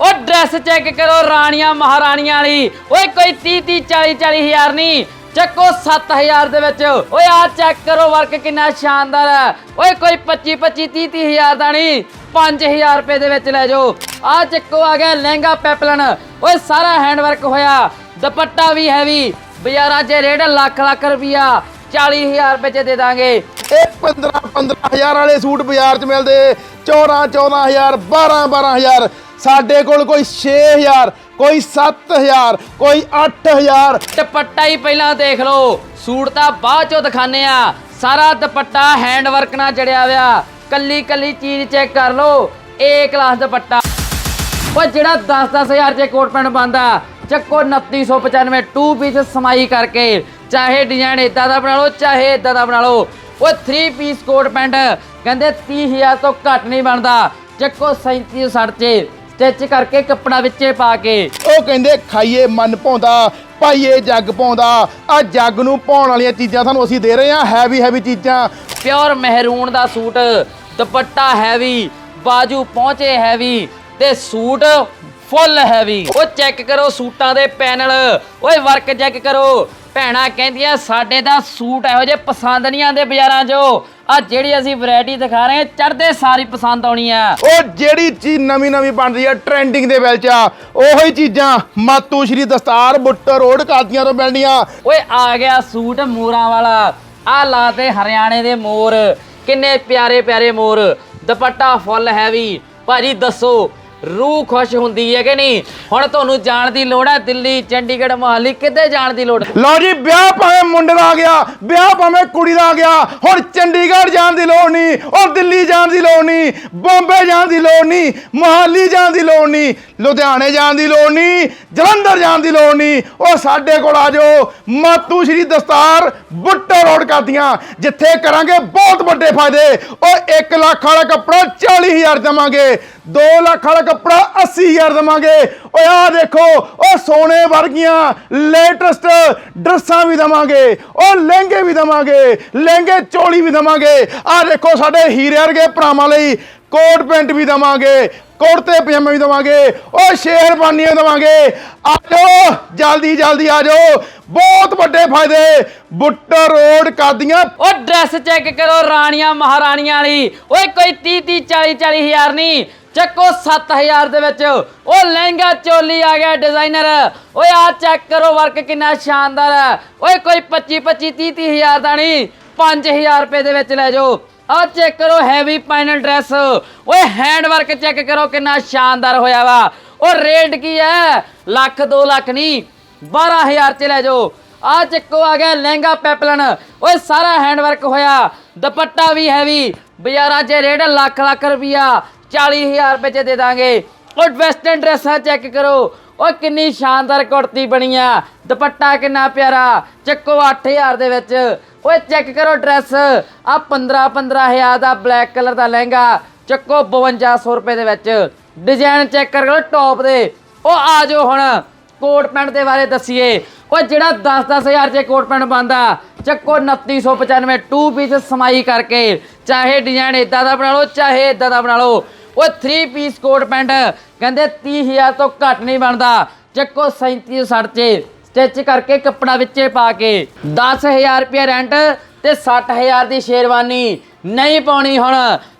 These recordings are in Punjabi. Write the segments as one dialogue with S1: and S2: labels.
S1: ਉਹ ਡਰੈਸ ਚੈੱਕ ਕਰੋ ਰਾਣੀਆਂ, ਮਹਾਰਾਣੀਆਂ ਵਾਲੀ। ਓਏ ਕੋਈ 30 30 40 40 ਹਜ਼ਾਰ ਨਹੀਂ। ਚੱਕੋ 7000 ਦੇ ਵਿੱਚ। ਓਏ ਆ ਚੈੱਕ ਕਰੋ ਵਰਕ ਕਿੰਨਾ ਸ਼ਾਨਦਾਰ ਹੈ। ਓਏ ਕੋਈ 25 25 30 30 ਹਜ਼ਾਰ ਦਾ ਨਹੀਂ। 5000 ਰੁਪਏ ਦੇ ਵਿੱਚ ਲੈ ਜਾਓ। ਆ ਚੱਕੋ ਆ ਗਿਆ ਲਹਿੰਗਾ ਪੈਪਲਨ। ਓਏ ਸਾਰਾ ਹੈਂਡ ਵਰਕ ਹੋਇਆ। ਦੁਪੱਟਾ ਵੀ ਹੈਵੀ ਬਾਜ਼ਾਰਾਂ 'ਚ ਰੇਟ ਲੱਖ ਲੱਖ ਰੁਪਿਆ 40000 ਰੁਪਏ 'ਚ ਦੇ ਦਾਂਗੇ।
S2: ਇਹ 15 15000 ਵਾਲੇ ਸੂਟ ਬਾਜ਼ਾਰ 'ਚ ਮਿਲਦੇ। 14 14000 12 12000 ਸਾਡੇ ਕੋਲ ਕੋਈ 6000 ਕੋਈ 7000 ਕੋਈ 8000
S1: ਦੁਪੱਟਾ ਹੀ ਪਹਿਲਾਂ ਦੇਖ ਲਓ। ਸੂਟ ਤਾਂ ਬਾਅਦ ਚੋਂ ਦਿਖਾਣੇ ਆ। ਸਾਰਾ ਦੁਪੱਟਾ ਹੈਂਡ ਵਰਕ ਨਾਲ ਜੜਿਆ ਹੋਇਆ। ਕੱਲੀ ਕੱਲੀ ਚੀਜ਼ ਚੈੱਕ ਕਰ ਲਓ। ਏ ਕਲਾਸ ਦੁਪੱਟਾ। ਉਹ ਜਿਹੜਾ 10-10000 ਚ ਕੋਟ ਪੈਂਟ ਬੰਦਾ ਚੱਕੋ 2995 ਟੂ ਪੀਸ ਸਮਾਈ ਕਰਕੇ। ਚਾਹੇ ਡਿਜ਼ਾਈਨ ਇਦਾਂ ਦਾ ਬਣਾ ਲਓ, ਚਾਹੇ ਇਦਾਂ ਦਾ ਬਣਾ ਲਓ। ਉਹ 3 ਪੀਸ ਕੋਟ ਪੈਂਟ, ਕਹਿੰਦੇ 30000 ਤੋਂ ਘੱਟ ਨਹੀਂ ਬਣਦਾ। ਚੱਕੋ 3760 ਚ। ਸਟਿਚ ਕਰਕੇ ਕੱਪੜਾ ਵਿੱਚੇ ਪਾ ਕੇ।
S2: ਉਹ ਕਹਿੰਦੇ ਖਾਈਏ ਮਨ ਪਾਉਂਦਾ ਪਾਈਏ ਜੱਗ ਪਾਉਂਦਾ। ਆ ਜੱਗ ਨੂੰ ਪਾਉਣ ਵਾਲੀਆਂ ਚੀਜ਼ਾਂ ਤੁਹਾਨੂੰ ਅਸੀਂ ਦੇ ਰਹੇ ਹਾਂ ਹੈਵੀ ਹੈਵੀ ਚੀਜ਼ਾਂ।
S1: ਪਿਓਰ ਮਹਿਰੂਨ ਦਾ ਸੂਟ ਦੁਪੱਟਾ ਹੈਵੀ ਬਾਜੂ ਪਹੁੰਚੇ ਹੈਵੀ ਤੇ ਸੂਟ ਫੁੱਲ ਹੈਵੀ। ਉਹ ਚੈੱਕ ਕਰੋ ਸੂਟਾਂ ਦੇ ਪੈਨਲ। ਓਏ ਵਰਕ ਚੈੱਕ ਕਰੋ। ਭੈਣਾ ਕਹਿੰਦੀਆਂ ਸਾਡੇ ਦਾ ਸੂਟ ਇਹੋ ਜਿਹੇ ਪਸੰਦ ਨਹੀਂ ਆਉਂਦੇ ਬਾਜ਼ਾਰਾਂ 'ਚੋਂ। ਆ ਜਿਹੜੀ ਅਸੀਂ ਵੈਰਾਈਟੀ ਦਿਖਾ ਰਹੇ ਹਾਂ ਚੜਦੇ ਸਾਰੀ ਪਸੰਦ ਆਉਣੀ ਆ।
S2: ਉਹ ਜਿਹੜੀ ਚੀਜ਼ ਨਵੀਂ ਨਵੀਂ ਬਣ ਰਹੀ ਹੈ ਟ੍ਰੈਂਡਿੰਗ ਦੇ ਵਿੱਚ ਆ ਉਹੀ ਚੀਜ਼ਾਂ ਮਾਤੂ ਸ਼੍ਰੀ ਦਸਤਾਰ ਬੁੱਟਰ ਰੋਡ ਕਾਦੀਆਂ ਤੋਂ ਮਿਲਣੀਆਂ।
S1: ਓਏ ਆ ਗਿਆ ਸੂਟ ਮੋਰਾਂ ਵਾਲਾ। ਆ ਲਾਤੇ ਹਰਿਆਣੇ ਦੇ ਮੋਰ। ਕਿੰਨੇ ਪਿਆਰੇ ਪਿਆਰੇ ਮੋਰ। ਦੁਪੱਟਾ ਫੁੱਲ ਹੈਵੀ। ਭਾਜੀ ਦੱਸੋ ਰੂਹ ਖੁਸ਼ ਹੁੰਦੀ ਹੈ ਕਿ ਨਹੀਂ? ਹੁਣ ਤੁਹਾਨੂੰ ਜਾਣ ਦੀ ਲੋੜ ਹੈ, ਦਿੱਲੀ, ਚੰਡੀਗੜ੍ਹ, ਮੋਹਾਲੀ, ਕਿੱਥੇ ਜਾਣ ਦੀ ਲੋੜ?
S2: ਲਓ ਜੀ, ਵਿਆਹ ਭਾਵੇਂ ਮੁੰਡੇ ਦਾ ਆ ਗਿਆ, ਵਿਆਹ ਭਾਵੇਂ ਕੁੜੀ ਦਾ ਆ ਗਿਆ, ਹੁਣ ਚੰਡੀਗੜ੍ਹ ਜਾਣ ਦੀ ਲੋੜ ਨਹੀਂ ਔਰ ਦਿੱਲੀ ਜਾਣ ਦੀ ਲੋੜ ਨਹੀਂ, ਬੰਬੇ ਜਾਣ ਦੀ ਲੋੜ ਨਹੀਂ, ਮੋਹਾਲੀ ਜਾਣ ਦੀ ਲੋੜ ਨਹੀਂ, ਲੁਧਿਆਣੇ ਜਾਣ ਦੀ ਲੋੜ ਨਹੀਂ, ਜਲੰਧਰ ਜਾਣ ਦੀ ਲੋੜ ਨਹੀਂ, ਉਹ ਸਾਡੇ ਕੋਲ ਆ ਜਾਓ। ਮਾਤੂ ਸ਼੍ਰੀ ਦਸਤਾਰ ਬੁੱਟਾ ਰੋਡ ਕਰਦੀਆਂ, ਜਿੱਥੇ ਕਰਾਂਗੇ ਬਹੁਤ ਵੱਡੇ ਫਾਇਦੇ। ਉਹ 1 ਲੱਖ ਵਾਲਾ ਕੱਪੜਾ 40000 ਦੇਵਾਂਗੇ। 2 ਲੱਖ ਵਾਲਾ ਕੱਪੜਾ 80000 ਦੇਵਾਂਗੇ। ਓਏ ਆਹ ਦੇਖੋ ਉਹ ਸੋਨੇ ਵਰਗੀਆਂ ਲੇਟੈਸਟ ਡਰੈਸਾਂ ਵੀ ਦੇਵਾਂਗੇ। ਉਹ ਲਹਿੰਗੇ ਵੀ ਦੇਵਾਂਗੇ, ਲਹਿੰਗੇ ਚੋਲੀ ਵੀ ਦੇਵਾਂਗੇ। ਆਹ ਦੇਖੋ ਸਾਡੇ ਹੀਰੇ ਵਰਗੇ ਭਰਾਵਾਂ ਲਈ ਕੋਟ ਪੈਂਟ ਵੀ ਦੇਵਾਂਗੇ, ਕੁੜਤੇ ਪਜਾਮੇ ਵੀ ਦੇਵਾਂਗੇ ਉਹ ਸ਼ੇਰਬਾਨੀਆਂ ਦੇਵਾਂਗੇ। ਆ ਜਾਓ ਜਲਦੀ ਜਲਦੀ ਆ ਜਾਓ ਬਹੁਤ ਵੱਡੇ ਫਾਇਦੇ, ਬੁੱਟਰ ਰੋਡ ਕਾਦੀਆਂ।
S1: ਉਹ ਡਰੈਸ ਚੈੱਕ ਕਰੋ ਰਾਣੀਆਂ, ਮਹਾਰਾਣੀਆਂ ਵਾਲੀ। ਓਏ ਕੋਈ 30 30 40 40 ਹਜ਼ਾਰ ਨਹੀਂ। ਚੱਕੋ 7000 ਦੇ ਵਿੱਚ। ਉਹ ਲਹਿੰਗਾ, ਚੋਲੀ ਆ ਗਿਆ ਡਿਜ਼ਾਈਨਰ ਓਏ ਆ ਚੈੱਕ ਕਰੋ ਵਰਕ ਕਿੰਨਾ ਸ਼ਾਨਦਾਰ ਹੈ। ਓਏ, ਕੋਈ 25 25 30 30 ਹਜ਼ਾਰ ਦਾ ਨਹੀਂ। 5000 ਰੁਪਏ ਦੇ ਵਿੱਚ ਲੈ ਜਾਓ। ਆ ਚੈੱਕ ਕਰੋ ਹੈਵੀ ਪਾਈਨਲ ਡਰੈਸ ਓਏ ਹੈਂਡ ਵਰਕ ਚੈੱਕ ਕਰੋ ਕਿੰਨਾ ਸ਼ਾਨਦਾਰ ਹੋਇਆ ਵਾ। ਉਹ ਰੇਟ ਕੀ ਹੈ? ਲੱਖ 2 ਲੱਖ ਨਹੀਂ। 12000 ਚ ਲੈ ਜਾਓ। ਆ ਚੱਕੋ, ਆ ਗਿਆ ਲਹਿੰਗਾ ਪੈਪਲਨ ਓਏ, ਸਾਰਾ ਹੈਂਡ ਵਰਕ ਹੋਇਆ। ਦੁਪੱਟਾ ਵੀ ਹੈਵੀ ਬਾਜ਼ਾਰਾਂ 'ਚ ਰੇਟ ਲੱਖ ਲੱਖ ਰੁਪਿਆ 40000 ਰੁਪਏ 'ਚ ਦੇ ਦਾਂਗੇ। ਓ ਵੈਸਟਰਨ ਡਰੈਸਾਂ ਚੈੱਕ ਕਰੋ। ਓ ਕਿੰਨੀ ਸ਼ਾਨਦਾਰ ਕੁੜਤੀ ਬਣੀ ਆ। ਦੁਪੱਟਾ ਕਿੰਨਾ ਪਿਆਰਾ। ਚੱਕੋ 8000 ਦੇ ਵਿੱਚ। ਓਏ ਚੈੱਕ ਕਰੋ ਡਰੈਸ ਆ 15 15000 ਦਾ ਬਲੈਕ ਕਲਰ ਦਾ ਲਹਿੰਗਾ। ਚੱਕੋ 5200 ਰੁਪਏ ਦੇ ਵਿੱਚ। ਡਿਜ਼ਾਈਨ ਚੈੱਕ ਕਰ ਲਓ ਟੌਪ ਦੇ। ਉਹ ਆ ਜਾਓ ਹੁਣ ਕੋਟ ਪੈਂਟ ਦੇ ਬਾਰੇ ਦੱਸੀਏ। ਉਹ ਜਿਹੜਾ 10-10000 ਚ ਕੋਟ ਪੈਂਟ ਬੰਦਾ ਚੱਕੋ 2995 ਟੂ ਪੀਸ ਸਮਾਈ ਕਰਕੇ। ਚਾਹੇ ਡਿਜ਼ਾਈਨ ਇਦਾਂ ਦਾ ਬਣਾ ਲਓ, ਚਾਹੇ ਇਦਾਂ ਦਾ ਬਣਾ ਲਓ। ਉਹ 3 ਪੀਸ ਕੋਟ ਪੈਂਟ। ਕਹਿੰਦੇ 30000 ਤੋਂ ਘੱਟ ਨਹੀਂ ਬਣਦਾ। ਚੱਕੋ 3760 ਚ। ਸਟਿਚ ਕਰਕੇ ਕੱਪੜਾ ਵਿੱਚੇ ਪਾ ਕੇ। 10000 ਰੁਪਏ ਰੈਂਟ ਤੇ 60000 ਦੀ ਸ਼ੇਰਵਾਨੀ। ਨਹੀਂ ਪਾਉਣੀ ਹੁਣ।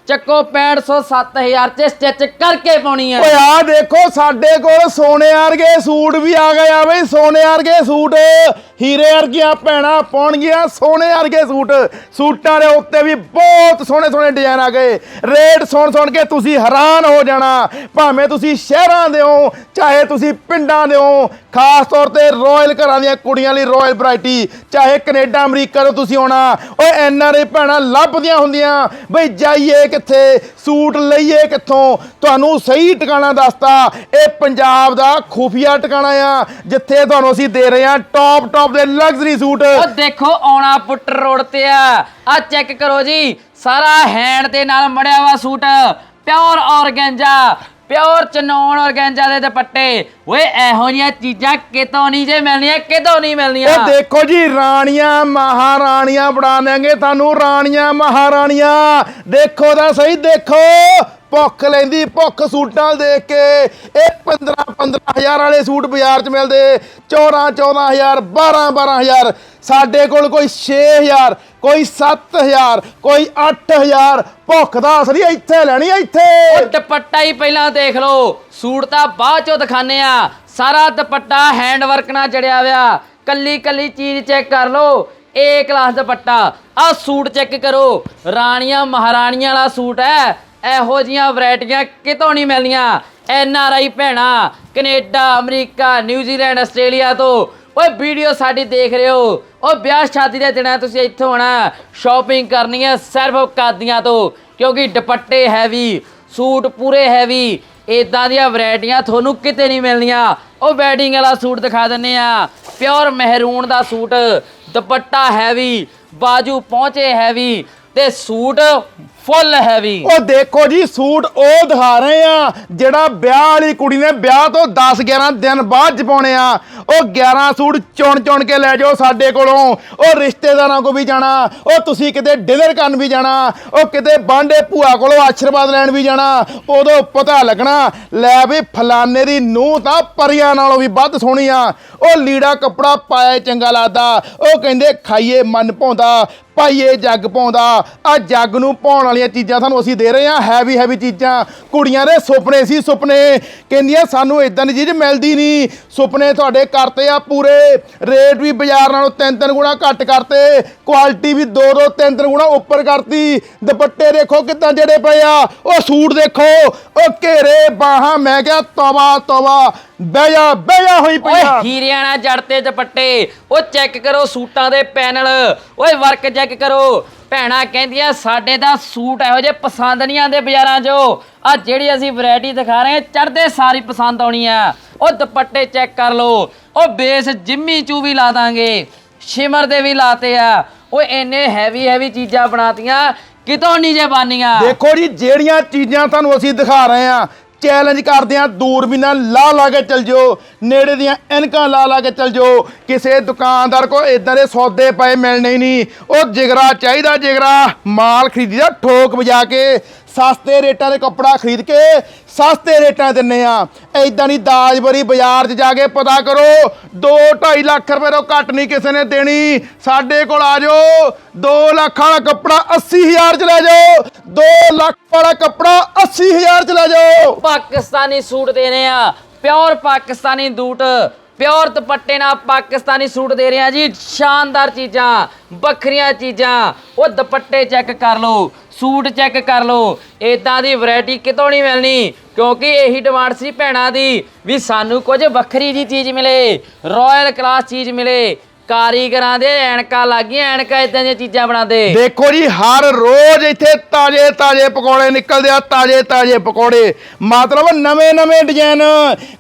S1: ਚੱਕੋ 6500 7000 ਚ ਸਟਿਚ ਕਰਕੇ ਪਾਉਣੀ ਹੈ
S2: ਓਏ ਆ ਦੇਖੋ ਸਾਡੇ ਕੋਲ ਸੋਨੇ ਵਰਗੇ ਸੂਟ ਵੀ ਆ ਗਏ ਆ ਬਈ, ਸੋਨੇ ਵਰਗੇ ਸੂਟ। ਹੀਰੇ ਵਰਗੀਆਂ ਭੈਣਾਂ ਪਾਉਣਗੀਆਂ ਸੋਨੇ ਵਰਗੇ ਸੂਟ। ਸੂਟਾਂ ਦੇ ਉੱਤੇ ਵੀ ਬਹੁਤ ਸੋਹਣੇ ਸੋਹਣੇ ਡਿਜ਼ਾਈਨ ਆ ਗਏ। ਰੇਟ ਸੁਣ ਸੁਣ ਕੇ ਤੁਸੀਂ ਹੈਰਾਨ ਹੋ ਜਾਣਾ। ਭਾਵੇਂ ਤੁਸੀਂ ਸ਼ਹਿਰਾਂ ਦੇ ਹੋ, ਚਾਹੇ ਤੁਸੀਂ ਪਿੰਡਾਂ ਦੇ ਹੋ, ਖਾਸ ਤੌਰ ਤੇ ਰਾਇਲ ਘਰਾਂ ਦੀਆਂ ਕੁੜੀਆਂ ਲਈ ਰਾਇਲ ਵੈਰਾਈਟੀ ਚਾਹੇ ਕੈਨੇਡਾ, ਅਮਰੀਕਾ ਤੋਂ ਤੁਸੀਂ ਆਉਣਾ। ਓਏ ਐਨ ਆਰ ਆਈ ਭੈਣਾਂ ਲੱਭਦੀਆਂ ਹੁੰਦੀਆਂ। ਬਈ, ਜਾਈਏ ਕਿੱਥੇ? ਸੂਟ ਲਈਏ ਕਿੱਥੋਂ? ਤੁਹਾਨੂੰ ਸਹੀ ਟਿਕਾਣਾ ਦੱਸਤਾ। ਇਹ ਪੰਜਾਬ ਦਾ ਖੂਫੀਆ ਟਿਕਾਣਾ ਆ, ਜਿੱਥੇ ਤੁਹਾਨੂੰ ਅਸੀਂ ਦੇ ਰਹੇ ਹਾਂ ਟੌਪ ਟੌਪ ਦੇ ਲਗਜ਼ਰੀ ਸੂਟ
S1: ਉਹ ਦੇਖੋ ਆਉਣਾ ਪੁੱਟਰ ਰੋਡ ਤੇ ਆ। ਆ ਚੈੱਕ ਕਰੋ ਜੀ ਸਾਰਾ ਹੈਂਡ ਦੇ ਨਾਲ ਮੜਿਆ ਵਾ ਸੂਟ ਪਿਓਰ ਔਰਗੈਂਜਾ ਪਿਓਰ ਚਨੌਨ ਔਰਗੈਂਜਾ ਦੇ ਦੁਪੱਟੇ। ਓਏ ਇਹੋ ਜਿਹੀਆਂ ਚੀਜ਼ਾਂ ਕਿਤੋਂ ਨਹੀਂ ਜੇ ਮਿਲਣੀਆਂ ਕਿਤੋਂ ਨਹੀਂ ਮਿਲਣੀਆਂ?
S2: ਇਹ ਦੇਖੋ ਜੀ ਰਾਣੀਆਂ ਮਹਾਰਾਣੀਆਂ ਬਣਾ ਦੇਾਂਗੇ ਤੁਹਾਨੂੰ ਰਾਣੀਆਂ ਮਹਾਰਾਣੀਆਂ। ਦੇਖੋ ਤਾਂ ਸਹੀ ਦੇਖੋ। ਭੁੱਖ ਲੈਂਦੀ, ਭੁੱਖ ਸੂਟਾਂ ਦੇਖ ਕੇ। ਇਹ 15 15000 ਵਾਲੇ ਸੂਟ ਬਾਜ਼ਾਰ 'ਚ ਮਿਲਦੇ। 14 14000 12 12000 ਸਾਡੇ ਕੋਲ ਕੋਈ 6000 ਕੋਈ 7000 ਕੋਈ 8000 ਭੁੱਖ ਦਾ ਅਸਲੀ ਇੱਥੇ ਲੈਣੀ ਇੱਥੇ।
S1: ਉਹ ਦੁਪੱਟਾ ਹੀ ਪਹਿਲਾਂ ਦੇਖ ਲਓ। ਸੂਟ ਤਾਂ ਬਾਅਦ ਚੋਂ ਦਿਖਾਣੇ ਆ। ਸਾਰਾ ਦੁਪੱਟਾ ਹੈਂਡ ਵਰਕ ਨਾਲ ਜੜਿਆ ਹੋਇਆ। ਕੱਲੀ ਕੱਲੀ ਚੀਜ਼ ਚੈੱਕ ਕਰ ਲਓ। ਏ ਕਲਾਸ ਦੁਪੱਟਾ। ਆਹ ਸੂਟ ਚੈੱਕ ਕਰੋ। ਰਾਣੀਆਂ, ਮਹਾਰਾਣੀਆਂ ਵਾਲਾ ਸੂਟ ਹੈ। ਇਹੋ ਜੀਆਂ ਵੈਰਾਈਟੀਆਂ ਕਿਤੋਂ ਨਹੀਂ ਮਿਲਦੀਆਂ ਐਨ ਆਰ ਆਈ ਭੈਣਾ, ਕੈਨੇਡਾ, ਅਮਰੀਕਾ ਨਿਊਜ਼ੀਲੈਂਡ ਆਸਟ੍ਰੇਲੀਆ ਤੋਂ। ਓਏ, ਵੀਡੀਓ ਸਾਡੀ ਦੇਖ ਰਹੇ ਹੋ। ਉਹ ਵਿਆਹ ਸ਼ਾਦੀ ਦੇ ਦਿਨਾਂ ਤੁਸੀਂ ਇੱਥੋਂ ਆਉਣਾ। ਸ਼ਾਪਿੰਗ ਕਰਨੀ ਹੈ ਸਿਰਫ ਕਾਦੀਆਂ ਤੋਂ, ਕਿਉਂਕਿ ਦੁਪੱਟੇ ਹੈਵੀ ਸੂਟ ਪੂਰੇ ਹੈਵੀ ਇਦਾਂ ਦੀਆਂ ਵੈਰਾਈਟੀਆਂ ਤੁਹਾਨੂੰ ਕਿਤੇ ਨਹੀਂ ਮਿਲਣੀਆਂ। ਉਹ ਵੈਡਿੰਗ ਵਾਲਾ ਸੂਟ ਦਿਖਾ ਦਿੰਨੇ ਆ। ਪਿਓਰ ਮਹਿਰੂਨ ਦਾ ਸੂਟ, ਦੁਪੱਟਾ ਹੈਵੀ ਬਾਜੂ ਪਹੁੰਚੇ ਹੈਵੀ ਤੇ ਸੂਟ ਫੁੱਲ ਹੈਵੀ
S2: ਉਹ ਦੇਖੋ ਜੀ, ਸੂਟ ਉਹ ਦਿਖਾ ਰਹੇ ਆ, ਜਿਹੜਾ ਵਿਆਹ ਵਾਲੀ ਕੁੜੀ ਨੇ ਵਿਆਹ ਤੋਂ 10 11 ਦਿਨ ਬਾਅਦ ਚ ਪਾਉਣੇ ਆ। ਉਹ 11 ਸੂਟ ਚੁਣ ਚੁਣ ਕੇ ਲੈ ਜਾਓ ਸਾਡੇ ਕੋਲੋਂ। ਉਹ ਰਿਸ਼ਤੇਦਾਰਾਂ ਕੋ ਵੀ ਜਾਣਾ, ਉਹ ਤੁਸੀਂ ਕਿਤੇ ਡਿਨਰ ਕਰਨ ਵੀ ਜਾਣਾ, ਉਹ ਕਿਤੇ ਬਾਂਡੇ ਭੂਆ ਕੋਲੋਂ ਆਸ਼ੀਰਵਾਦ ਲੈਣ ਵੀ ਜਾਣਾ, ਉਦੋਂ ਪਤਾ ਲੱਗਣਾ, ਲੈ ਵੀ ਫਲਾਨੇ ਦੀ ਨੂੰਹ ਤਾਂ ਪਰੀਆਂ ਨਾਲੋਂ ਵੀ ਵੱਧ ਸੋਹਣੀ ਆ। ਉਹ ਲੀੜਾ ਕੱਪੜਾ ਪਾਇਆ ਚੰਗਾ ਲੱਗਦਾ, ਉਹ ਕਹਿੰਦੇ ਖਾਈਏ ਮਨ ਪਾਉਂਦਾ ਪਾਈਏ ਜੱਗ ਪਾਉਂਦਾ ਆ ਜੱਗ ਨੂੰ ਪਾਉਣ ਵਾਲੀਆਂ ਚੀਜ਼ਾਂ ਸਾਨੂੰ ਅਸੀਂ ਦੇ ਰਹੇ ਹਾਂ ਹੈਵੀ ਹੈਵੀ ਚੀਜ਼ਾਂ। ਕੁੜੀਆਂ ਦੇ ਸੁਪਨੇ ਸੀ, ਸੁਪਨੇ। ਕਹਿੰਦੀਆਂ, ਸਾਨੂੰ ਇਦਾਂ ਦੀ ਚੀਜ਼ ਮਿਲਦੀ ਨਹੀਂ। ਸੁਪਨੇ ਤੁਹਾਡੇ ਕਰਤੇ ਆ ਪੂਰੇ। ਰੇਟ ਵੀ ਬਾਜ਼ਾਰ ਨਾਲੋਂ ਤਿੰਨ ਤਿੰਨ ਗੁਣਾ ਘੱਟ ਕਰਤੇ। ਕੁਆਲਿਟੀ ਵੀ ਦੋ ਦੋ ਤਿੰਨ ਤਿੰਨ ਗੁਣਾ ਉੱਪਰ ਕਰਤੀ। ਦੁਪੱਟੇ ਦੇਖੋ ਕਿੱਦਾਂ ਜਿਹੜੇ ਪਏ ਆ। ਉਹ ਸੂਟ ਦੇਖੋ। ਉਹ ਘੇਰੇ ਬਾਹਾਂ। ਮੈਂ ਕਿਹਾ, ਤਵਾ ਤਵਾ। ਬਹਿ ਜਾ ਬਹਿ ਜਾ ਹੋਈ
S1: ਓਏ
S2: ਪਈਆ
S1: ਹੀਰਿਆਂ ਨਾਲ ਜੜ ਤੇ ਦੁਪੱਟੇ। ਉਹ ਚੈੱਕ ਕਰੋ ਸੂਟਾਂ ਦੇ ਪੈਨਲ। ਓਏ ਵਰਕ ਚੈੱਕ ਕਰੋ। ਭੈਣਾ ਕਹਿੰਦੀਆਂ ਸਾਡੇ ਦਾ ਸੂਟ ਇਹੋ ਜਿਹੇ ਪਸੰਦ ਨਹੀਂ ਆਉਂਦੇ ਬਾਜ਼ਾਰਾਂ 'ਚੋਂ। ਆ ਜਿਹੜੀ ਅਸੀਂ ਵੈਰਾਈਟੀ ਦਿਖਾ ਰਹੇ ਹਾਂ ਚੜਦੇ ਸਾਰੀ ਪਸੰਦ ਆਉਣੀ ਆ। ਉਹ ਦੁਪੱਟੇ ਚੈੱਕ ਕਰ ਲਓ। ਉਹ ਬੇਸ ਜਿੰਮੀ ਚੂ ਵੀ ਲਾ ਦਾਂਗੇ। ਸ਼ਿਮਰ ਦੇ ਵੀ ਲਾਤੇ ਆ। ਓਏ ਇੰਨੇ ਹੈਵੀ ਹੈਵੀ ਚੀਜ਼ਾਂ ਬਣਾਤੀਆਂ। ਕਿਤੋਂ ਨਹੀਂ ਜੇ ਬਾਨੀਆਂ
S2: ਦੇਖੋ ਜੀ ਜਿਹੜੀਆਂ ਚੀਜ਼ਾਂ ਤੁਹਾਨੂੰ ਅਸੀਂ ਦਿਖਾ ਰਹੇ ਆ ਚੈਲੰਜ ਕਰਦੇ ਆ ਦੂਰਬੀਨਾਂ ਲਾ ਲਾ ਕੇ ਚੱਲ ਜਾਓ। ਨੇੜੇ ਦੀਆਂ ਐਨਕਾਂ ਲਾ ਲਾ ਕੇ ਚੱਲ ਜਾਓ। ਕਿਸੇ ਦੁਕਾਨਦਾਰ ਕੋ ਇਦਾਂ ਦੇ ਸੌਦੇ ਪਏ ਮਿਲਣੇ ਨਹੀਂ। ਉਹ ਜਿਗਰਾ ਚਾਹੀਦਾ ਜਿਗਰਾ। ਮਾਲ ਖਰੀਦੀਦਾ ਠੋਕ ਵਜਾ ਕੇ। ਸਸਤੇ ਰੇਟਾਂ ਦੇ ਕੱਪੜਾ ਖਰੀਦ ਕੇ ਸਸਤੇ ਰੇਟਾਂ ਦਿੰਨੇ ਆ। ਐਦਾਂ ਦੀ ਦਾਜ ਬਰੀ ਬਾਜ਼ਾਰ 'ਚ ਜਾ ਕੇ ਪਤਾ ਕਰੋ 2.5 ਲੱਖ ਰੁਪਏ ਤੋਂ ਘੱਟ ਨਹੀਂ ਕਿਸੇ ਨੇ ਦੇਣੀ। ਸਾਡੇ ਕੋਲ ਆ ਜਾਓ 2 ਲੱਖ ਵਾਲਾ ਕੱਪੜਾ 80000 ਚ ਲੈ ਜਾਓ 2 ਲੱਖ ਵਾਲਾ ਕੱਪੜਾ 80000 ਚ ਲੈ ਜਾਓ।
S1: ਪਾਕਿਸਤਾਨੀ ਸੂਟ ਦੇਣੇ ਆ, ਪਿਓਰ ਪਾਕਿਸਤਾਨੀ ਦੂਟ, ਪਿਓਰ ਦੁਪੱਟੇ ਨਾਲ ਪਾਕਿਸਤਾਨੀ ਸੂਟ ਦੇ ਰਿਹਾ ਜੀ। ਸ਼ਾਨਦਾਰ ਚੀਜ਼ਾਂ, ਵੱਖਰੀਆਂ ਚੀਜ਼ਾਂ, ਉਹ ਦੁਪੱਟੇ ਚੈੱਕ ਕਰ ਲਓ। ਸੂਟ ਚੈੱਕ ਕਰ ਲਓ। ਇਦਾਂ ਦੀ ਵੈਰਾਈਟੀ ਕਿਤੋਂ ਨਹੀਂ ਮਿਲਣੀ, ਕਿਉਂਕਿ ਇਹੀ ਡਿਮਾਂਡ ਸੀ ਭੈਣਾਂ ਦੀ ਵੀ ਸਾਨੂੰ ਕੁਝ ਵੱਖਰੀ ਜੀ ਚੀਜ਼ ਮਿਲੇ ਰਾਇਲ ਕਲਾਸ ਚੀਜ਼ ਮਿਲੇ। ਕਾਰੀਗਰਾਂ ਦੇ ਐਨਕਾਂ ਲੱਗੀਆਂ, ਐਨਕਾਂ ਇਦਾਂ ਦੀਆਂ ਚੀਜ਼ਾਂ ਬਣਾਉਂਦੇ।
S2: ਦੇਖੋ ਜੀ, ਹਰ ਰੋਜ਼ ਇੱਥੇ ਤਾਜ਼ੇ ਤਾਜ਼ੇ ਪਕੌੜੇ ਨਿਕਲਦੇ ਆ, ਤਾਜ਼ੇ ਤਾਜ਼ੇ ਪਕੌੜੇ। ਮਤਲਬ ਨਵੇਂ ਨਵੇਂ ਡਿਜ਼ਾਈਨ।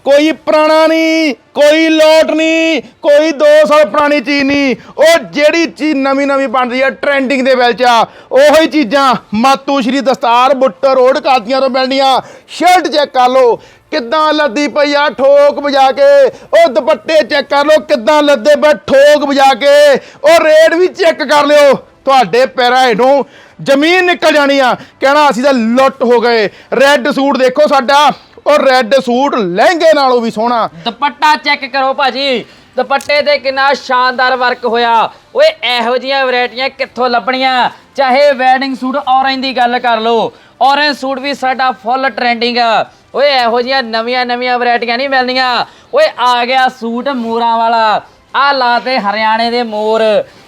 S2: ਕੋਈ ਪੁਰਾਣਾ ਨਹੀਂ, ਕੋਈ ਲੋਟ ਨਹੀਂ, ਕੋਈ 2 ਸਾਲ ਪੁਰਾਣੀ ਚੀਜ਼ ਨਹੀਂ। ਉਹ ਜਿਹੜੀ ਚੀਜ਼ ਨਵੀਂ ਨਵੀਂ ਬਣਦੀ ਆ ਟ੍ਰੈਂਡਿੰਗ ਦੇ ਵਿੱਚ ਆ, ਉਹੀ ਚੀਜ਼ਾਂ ਮਾਤੂ ਸ਼੍ਰੀ ਦਸਤਾਰ ਬੁੱਟਰ ਰੋਡ ਕਾਦੀਆਂ ਤੋਂ ਮਿਲਣੀਆਂ। ਸ਼ਰਟ ਚੈੱਕ ਕਰ ਲਓ। ਕਿੱਦਾਂ ਲੱਦੀ ਪਈ ਆ ਠੋਕ ਵਜਾ ਕੇ? ਉਹ ਦੁਪੱਟੇ ਚੈੱਕ ਕਰ ਲਓ, ਕਿੱਦਾਂ ਲੱਦੇ ਪਏ ਠੋਕ ਵਜਾ ਕੇ? ਉਹ ਰੇਟ ਵੀ ਚੈੱਕ ਕਰ ਲਿਓ। ਤੁਹਾਡੇ ਪੈਰਾਂ ਹੇਠੋਂ ਜ਼ਮੀਨ ਨਿਕਲ ਜਾਣੀ ਆ। ਕਹਿਣਾ ਅਸੀਂ ਤਾਂ ਲੁੱਟ ਹੋ ਗਏ। ਰੈੱਡ ਸੂਟ ਦੇਖੋ ਸਾਡਾ। ਉਹ ਰੈੱਡ ਸੂਟ ਲਹਿੰਗੇ ਨਾਲੋਂ ਵੀ ਸੋਹਣਾ।
S1: ਦੁਪੱਟਾ ਚੈੱਕ ਕਰੋ ਭਾਜੀ। ਦੁਪੱਟੇ ਤੇ ਕਿੰਨਾ ਸ਼ਾਨਦਾਰ ਵਰਕ ਹੋਇਆ। ਓਏ, ਇਹੋ ਜੀਆਂ ਵੈਰਾਈਟੀਆਂ ਕਿੱਥੋਂ ਲੱਭਣੀਆਂ? ਚਾਹੇ ਵੈਡਿੰਗ ਸੂਟ ਔਰੰਜ ਦੀ ਗੱਲ ਕਰ ਲਓ। ਔਰੰਜ ਸੂਟ ਵੀ ਸਾਡਾ ਫੁੱਲ ਟ੍ਰੈਂਡਿੰਗ ਆ। ਓਏ, ਇਹੋ ਜੀਆਂ ਨਵੀਆਂ ਨਵੀਆਂ ਵੈਰਾਈਟੀਆਂ ਨਹੀਂ ਮਿਲਣੀਆਂ। ਓਏ, ਆ ਗਿਆ ਸੂਟ ਮੋਰਾਂ ਵਾਲਾ। ਆ ਲਾਤੇ ਹਰਿਆਣੇ ਦੇ ਮੋਰ।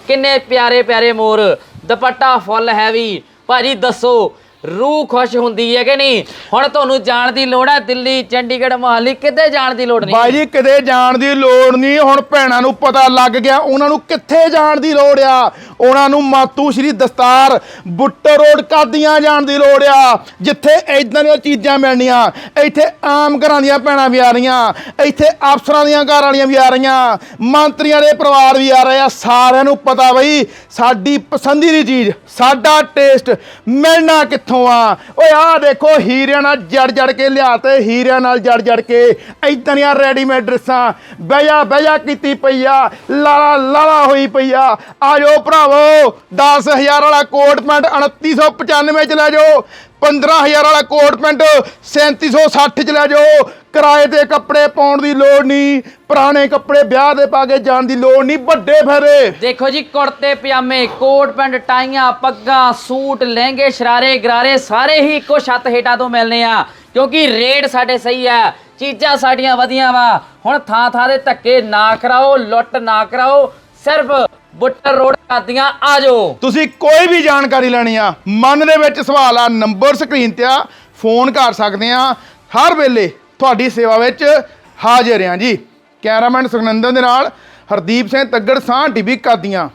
S1: ਕਿੰਨੇ ਪਿਆਰੇ ਪਿਆਰੇ ਮੋਰ। ਦੁਪੱਟਾ ਫੁੱਲ ਹੈਵੀ ਭਾਜੀ, ਦੱਸੋ ਰੂਹ ਖੁਸ਼ ਹੁੰਦੀ ਹੈ ਕਿ ਨਹੀਂ? ਹੁਣ ਤੁਹਾਨੂੰ ਜਾਣ ਦੀ ਲੋੜ ਹੈ, ਦਿੱਲੀ, ਚੰਡੀਗੜ੍ਹ, ਮੋਹਾਲੀ, ਕਿਤੇ ਜਾਣ ਦੀ ਲੋੜ ਨਹੀਂ।
S2: ਬਾਈ ਜੀ, ਕਿਤੇ ਜਾਣ ਦੀ ਲੋੜ ਨਹੀਂ। ਹੁਣ ਭੈਣਾਂ ਨੂੰ ਪਤਾ ਲੱਗ ਗਿਆ, ਉਹਨਾਂ ਨੂੰ ਕਿੱਥੇ ਜਾਣ ਦੀ ਲੋੜ ਆ? ਉਹਨਾਂ ਨੂੰ ਮਾਤੂ ਸ਼੍ਰੀ ਦਸਤਾਰ ਬੁੱਟਰ ਰੋਡ ਕਾਦੀਆਂ ਜਾਣ ਦੀ ਲੋੜ ਆ। ਜਿੱਥੇ ਇਦਾਂ ਦੀਆਂ ਚੀਜ਼ਾਂ ਮਿਲਣੀਆਂ, ਇੱਥੇ ਆਮ ਘਰਾਂ ਦੀਆਂ ਭੈਣਾਂ ਵੀ ਆ ਰਹੀਆਂ, ਇੱਥੇ ਅਫਸਰਾਂ ਦੀਆਂ ਘਰ ਵਾਲੀਆਂ ਵੀ ਆ ਰਹੀਆਂ, ਮੰਤਰੀਆਂ ਦੇ ਪਰਿਵਾਰ ਵੀ ਆ ਰਹੇ ਆ। ਸਾਰਿਆਂ ਨੂੰ ਪਤਾ ਬਈ, ਸਾਡੀ ਪਸੰਦੀ ਦੀ ਚੀਜ਼, ਸਾਡਾ ਟੇਸਟ ਮਿਲਣਾ ਕਿੱਥੇ ਆ। ਓਏ ਆਹ ਦੇਖੋ, ਹੀਰਿਆਂ ਨਾਲ ਜੜ ਜੜ ਕੇ ਲਿਆ ਤੇ ਹੀਰਿਆਂ ਨਾਲ ਜੜ ਜੜ ਕੇ ਇਦਾਂ ਦੀਆਂ ਰੈਡੀਮੇਡ ਡਰੈਸਾਂ ਬਹਿਆ ਬਹਿਆ ਕੀਤੀ ਪਈ ਆ, ਲਾਲਾ ਲਾਲਾ ਹੋਈ ਪਈ ਆ। ਆ ਜਾਓ ਭਰਾਵੋ 10000 ਵਾਲਾ ਕੋਟ ਪੈਂਟ 2995 ਚ ਲੈ ਜਾਓ। 15000 ਵਾਲਾ ਕੋਟ ਪੈਂਟ 3760 ਚ ਲੈ ਜਾਓ। ਕਿਰਾਏ ਤੇ ਕੱਪੜੇ ਪਾਉਣ ਦੀ ਲੋੜ ਨਹੀਂ, ਪੁਰਾਣੇ ਕੱਪੜੇ ਵਿਆਹ ਦੇ ਪਾ ਕੇ ਜਾਣ ਦੀ ਲੋੜ ਨਹੀਂ, ਵੱਡੇ ਫੇਰੇ।
S1: ਦੇਖੋ ਜੀ, ਕੁੜਤੇ, ਪਜਾਮੇ, ਕੋਟ ਪੈਂਟ, ਟਾਈਆਂ, ਪੱਗਾਂ, ਸੂਟ, ਲਹਿੰਗੇ, ਸ਼ਰਾਰੇ, ਗਰਾਰੇ, ਸਾਰੇ ਹੀ ਇੱਕੋ ਛੱਤ ਹੇਠਾਂ ਤੋਂ ਮਿਲਨੇ ਆ। ਕਿਉਂਕਿ ਰੇਟ ਸਾਡੇ ਸਹੀ ਆ, ਚੀਜ਼ਾਂ ਸਾਡੀਆਂ ਵਧੀਆਂ ਵਾ। ਹੁਣ ਥਾਂ ਥਾਂ ਦੇ ਧੱਕੇ ਨਾ ਕਰਾਓ, ਲੁੱਟ ਨਾ ਕਰਾਓ ਸਿਰਫ ਬੁੱਟਰ ਰੋਡ ਕਾਦੀਆਂ ਆ ਜਾਓ।
S2: ਤੁਸੀਂ ਕੋਈ ਵੀ ਜਾਣਕਾਰੀ ਲੈਣੀ ਆ, ਮਨ ਦੇ ਵਿੱਚ ਸਵਾਲ ਆ, ਨੰਬਰ ਸਕਰੀਨ ਤੇ ਆ, ਫੋਨ ਕਰ ਸਕਦੇ ਆ। ਹਰ ਵੇਲੇ ਤੁਹਾਡੀ ਸੇਵਾ ਵਿੱਚ ਹਾਜ਼ਰ ਆ ਜੀ। ਕੈਮਰਾਮੈਨ ਸੁਖਨੰਦਨ ਦੇ ਨਾਲ ਹਰਦੀਪ ਸਿੰਘ ਤੱਗੜ ਸਾਹ ਟੀਵੀ ਕਾਦੀਆਂ